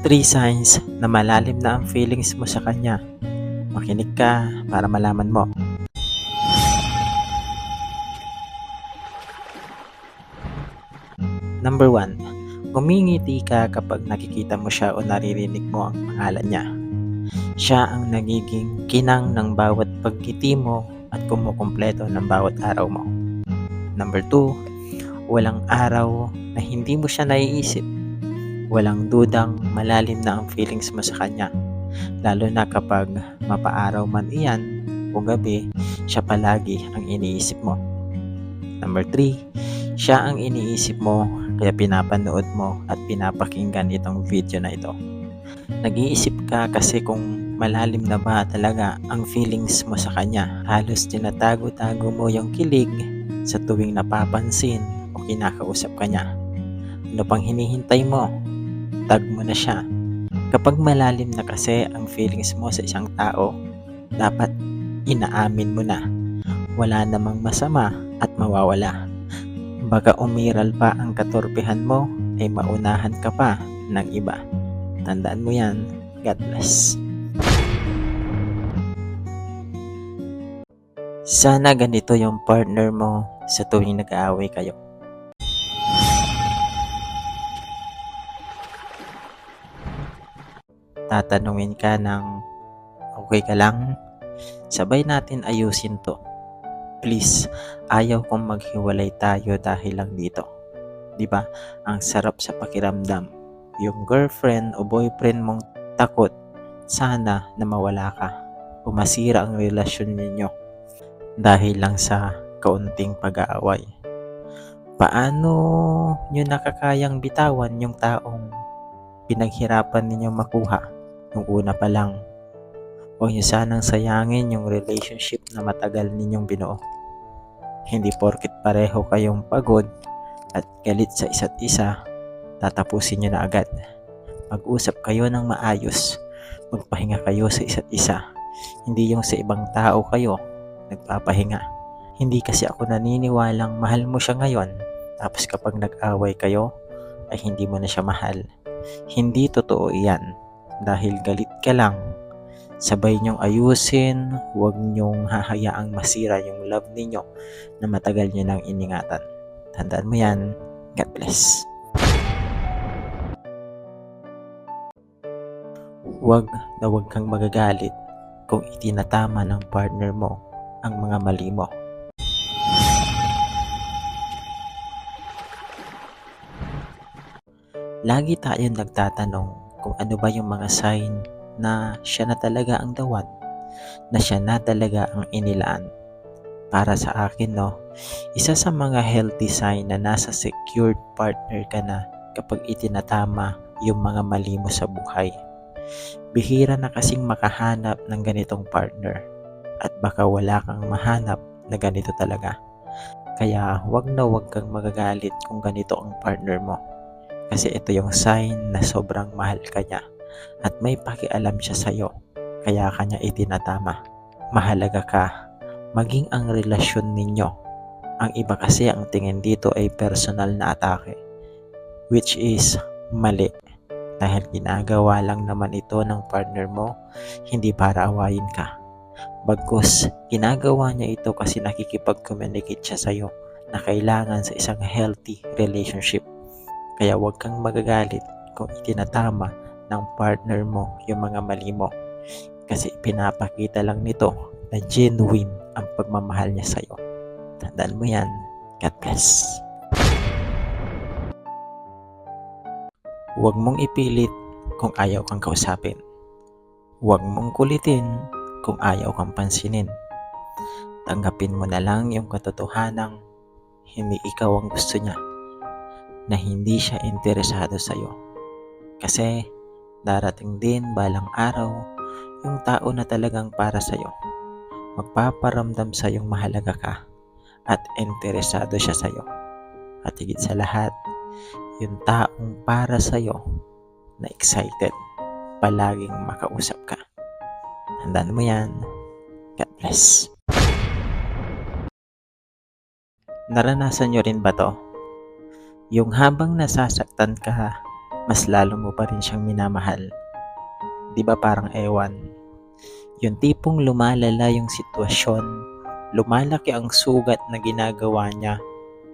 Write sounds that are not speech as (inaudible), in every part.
Three signs na malalim na ang feelings mo sa kanya. Makinig ka para malaman mo. Number 1. Ngumingiti ka kapag nakikita mo siya o naririnig mo ang pangalan niya. Siya ang nagiging kinang ng bawat pagkiti mo at kumukumpleto ng bawat araw mo. Number 2. Walang araw na hindi mo siya naiisip. Walang dudang malalim na ang feelings mo sa kanya. Lalo na kapag mapaaraw man iyan o gabi, siya palagi ang iniisip mo. Number 3. Siya ang iniisip mo kaya pinapanood mo at pinapakinggan itong video na ito. Nag-iisip ka kasi kung malalim na ba talaga ang feelings mo sa kanya. Halos tinatago-tago mo yung kilig sa tuwing napapansin o kinakausap ka niya. Ano pang hinihintay mo? Tag mo na siya. Kapag malalim na kasi ang feelings mo sa isang tao, dapat inaamin mo na. Wala namang masama at mawawala. Baka umiral pa ang katorpehan mo ay maunahan ka pa ng iba. Tandaan mo yan. God bless. Sana ganito yung partner mo sa tuwing nag-aaway kayo. Tatanungin ka ng okay ka lang? Sabay natin ayusin to. Please, ayaw kong maghiwalay tayo dahil lang dito. 'Di ba? Ang sarap sa pakiramdam. Yung girlfriend o boyfriend mong takot sana na mawala ka o masira ang relasyon ninyo dahil lang sa kaunting pag-aaway. Paano nyo nakakayang bitawan yung taong pinaghirapan ninyo makuha nung una pa lang? Huwag nyo sanang sayangin yung relationship na matagal ninyong binuo. Hindi porket pareho kayong pagod at galit sa isa't isa, tatapusin nyo na agad. Mag-usap kayo ng maayos. Magpahinga kayo sa isa't isa. Hindi yung sa ibang tao kayo nagpapahinga. Hindi kasi ako naniniwalang mahal mo siya ngayon, tapos kapag nag-away kayo, ay hindi mo na siya mahal. Hindi totoo iyan. Dahil galit ka lang, sabay niyong ayusin, huwag niyong hahayaang masira yung love ninyo na matagal niyo nang iningatan. Tandaan mo yan. God bless. Huwag na huwag kang magagalit kung itinatama ng partner mo ang mga mali mo. Lagi tayong nagtatanong kung ano ba yung mga sign na siya na talaga ang one, na siya na talaga ang inilaan. Para sa akin, no, isa sa mga healthy sign na nasa secured partner ka na kapag itinatama yung mga mali mo sa buhay. Bihira na kasing makahanap ng ganitong partner at baka wala kang mahanap na ganito talaga. Kaya wag na wag kang magagalit kung ganito ang partner mo. Kasi ito yung sign na sobrang mahal ka niya at may pakialam siya sa'yo. Kaya kanya itinatama. Mahalaga ka. Maging ang relasyon ninyo. Ang iba kasi ang tingin dito ay personal na atake. Which is mali. Dahil ginagawa lang naman ito ng partner mo, hindi para awayin ka. Bagkus, ginagawa niya ito kasi nakikipag-communicate siya sa'yo na kailangan sa isang healthy relationship. Kaya huwag kang magagalit kung itinatama ng partner mo yung mga mali mo. Kasi pinapakita lang nito na genuine ang pagmamahal niya sa'yo. Tandaan mo yan. God bless. Huwag mong ipilit kung ayaw kang kausapin. Huwag mong kulitin kung ayaw kang pansinin. Tanggapin mo na lang yung katotohanang hindi ikaw ang gusto niya, na hindi siya interesado sa'yo. Kasi darating din balang araw yung tao na talagang para sa'yo. Magpaparamdam sa'yong mahalaga ka at interesado siya sa'yo. At higit sa lahat, yung taong para sa'yo na excited palaging makausap ka. Tandaan mo yan. God bless. Naranasan nyo rin ba to? Yung habang nasasaktan ka, mas lalo mo pa rin siyang minamahal. Di ba parang ewan? Yung tipong lumalala yung sitwasyon, lumalaki ang sugat na ginagawa niya,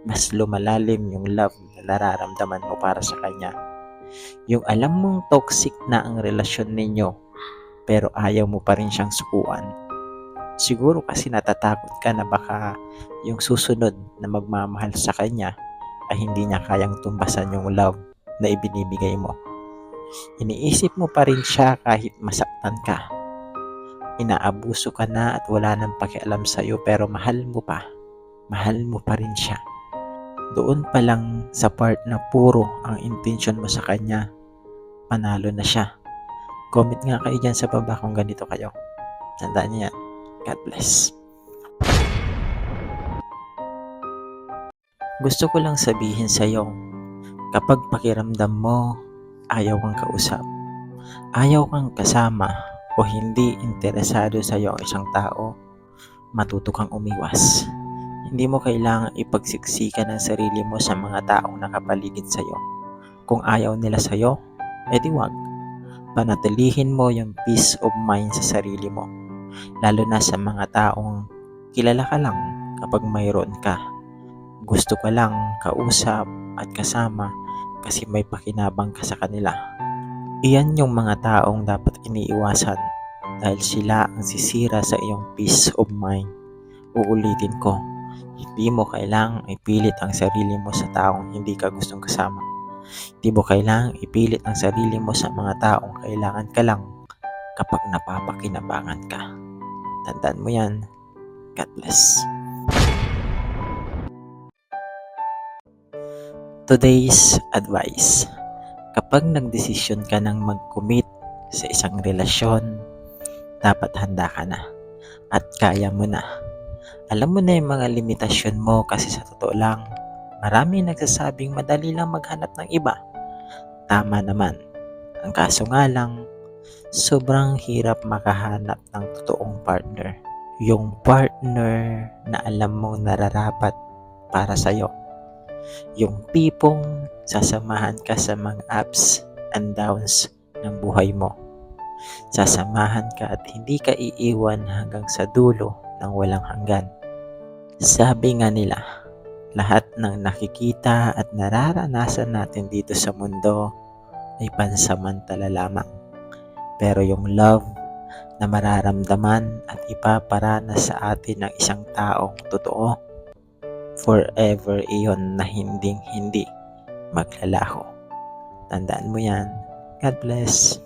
mas lumalalim yung love na nararamdaman mo para sa kanya. Yung alam mong toxic na ang relasyon ninyo, pero ayaw mo pa rin siyang sukuan. Siguro kasi natatakot ka na baka yung susunod na magmamahal sa kanya ay hindi niya kayang tumbasan yung love na ibinibigay mo. Iniisip mo pa rin siya kahit masaktan ka. Inaabuso ka na at wala nang pakialam sa'yo pero mahal mo pa. Mahal mo pa rin siya. Doon pa lang sa part na puro ang intention mo sa kanya, panalo na siya. Comment nga kayo dyan sa baba kung ganito kayo. Tandaan niyo yan. God bless. Gusto ko lang sabihin sa iyo, kapag pakiramdam mo, ayaw kang kausap, ayaw kang kasama, o hindi interesado sa iyo ang isang tao, matuto kang umiwas. Hindi mo kailangan ipagsiksikan ang sarili mo sa mga taong nakapaligid sa iyo. Kung ayaw nila sa iyo, edi wag. Panatilihin mo yung peace of mind sa sarili mo. Lalo na sa mga taong kilala ka lang kapag mayroon ka. Gusto ka lang kausap at kasama kasi may pakinabang ka sa kanila. Iyan yung mga taong dapat iniiwasan dahil sila ang sisira sa iyong peace of mind. Uulitin ko, hindi mo kailangang ipilit ang sarili mo sa taong hindi ka gustong kasama. Hindi mo kailangang ipilit ang sarili mo sa mga taong kailangan ka lang kapag napapakinabangan ka. Tandaan mo yan. God bless. Today's advice. Kapag nagdesisyon ka ng mag-commit sa isang relasyon, dapat handa ka na at kaya mo na. Alam mo na yung mga limitasyon mo kasi sa totoo lang, marami nagsasabing madali lang maghanap ng iba. Tama naman. Ang kaso nga lang, sobrang hirap makahanap ng totoong partner. Yung partner na alam mong nararapat para sa'yo. Yung tipong sasamahan ka sa mga ups and downs ng buhay mo. Sasamahan ka at hindi ka iiwan hanggang sa dulo ng walang hanggan. Sabi nga nila, lahat ng nakikita at nararanasan natin dito sa mundo ay pansamantala lamang. Pero yung love na mararamdaman at ipaparanas sa atin ng isang taong totoo, forever iyon na hinding hindi maglalaho. Tandaan mo yan. God bless.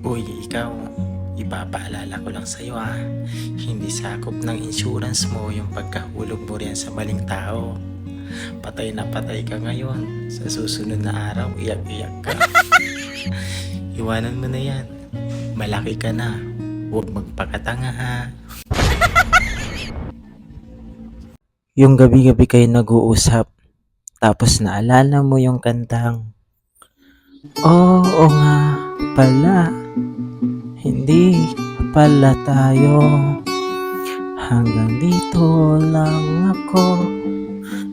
Uy, ikaw, ipapaalala ko lang sa'yo ah, hindi sakop ng insurance mo yung pagkahulog mo riyan sa maling tao. Patay na patay ka ngayon, sa susunod na araw, iyak-iyak ka. (laughs) Iwanan mo na yan. Malaki ka na. Huwag magpakatanga ha. Yung gabi-gabi kayo nag-uusap, tapos naalala mo yung kantang, Oo nga pala, hindi pala tayo. Hanggang dito lang ako,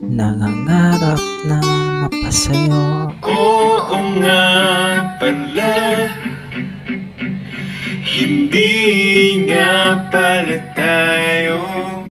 nangangarap na mapasayo. Oo nga pala Hindi nga pala tayo